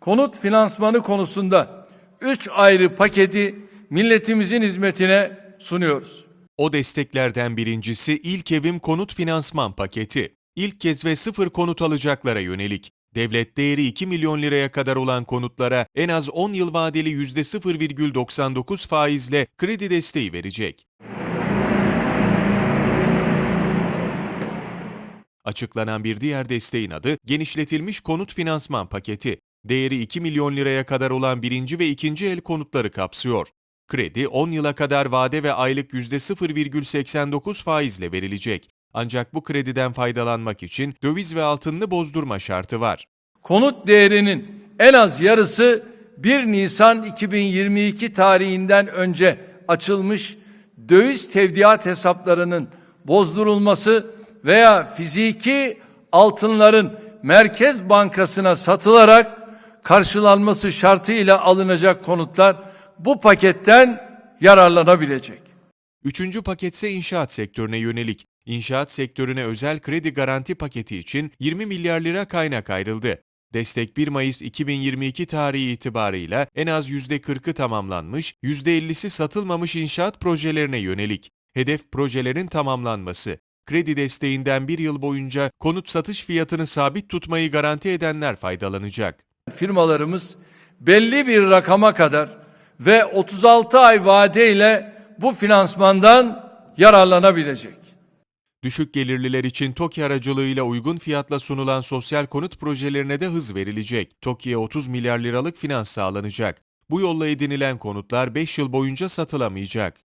konut finansmanı konusunda üç ayrı paketi milletimizin hizmetine sunuyoruz. O desteklerden birincisi İlk Evim Konut Finansman Paketi. İlk kez ve sıfır konut alacaklara yönelik. Devlet değeri 2 milyon liraya kadar olan konutlara en az 10 yıl vadeli %0,99 faizle kredi desteği verecek. Açıklanan bir diğer desteğin adı genişletilmiş konut finansman paketi. Değeri 2 milyon liraya kadar olan birinci ve ikinci el konutları kapsıyor. Kredi 10 yıla kadar vade ve aylık %0,89 faizle verilecek. Ancak bu krediden faydalanmak için döviz ve altınını bozdurma şartı var. Konut değerinin en az yarısı 1 Nisan 2022 tarihinden önce açılmış döviz tevdiat hesaplarının bozdurulması veya fiziki altınların Merkez Bankası'na satılarak karşılanması şartıyla alınacak konutlar bu paketten yararlanabilecek. Üçüncü paketse inşaat sektörüne yönelik. İnşaat sektörüne özel kredi garanti paketi için 20 milyar lira kaynak ayrıldı. Destek 1 Mayıs 2022 tarihi itibarıyla en az %40'ı tamamlanmış, %50'si satılmamış inşaat projelerine yönelik. Hedef projelerin tamamlanması. Kredi desteğinden bir yıl boyunca konut satış fiyatını sabit tutmayı garanti edenler faydalanacak. Firmalarımız belli bir rakama kadar ve 36 ay vadeyle bu finansmandan yararlanabilecek. Düşük gelirliler için TOKİ aracılığıyla uygun fiyatla sunulan sosyal konut projelerine de hız verilecek. TOKİ'ye 30 milyar liralık finans sağlanacak. Bu yolla edinilen konutlar 5 yıl boyunca satılamayacak.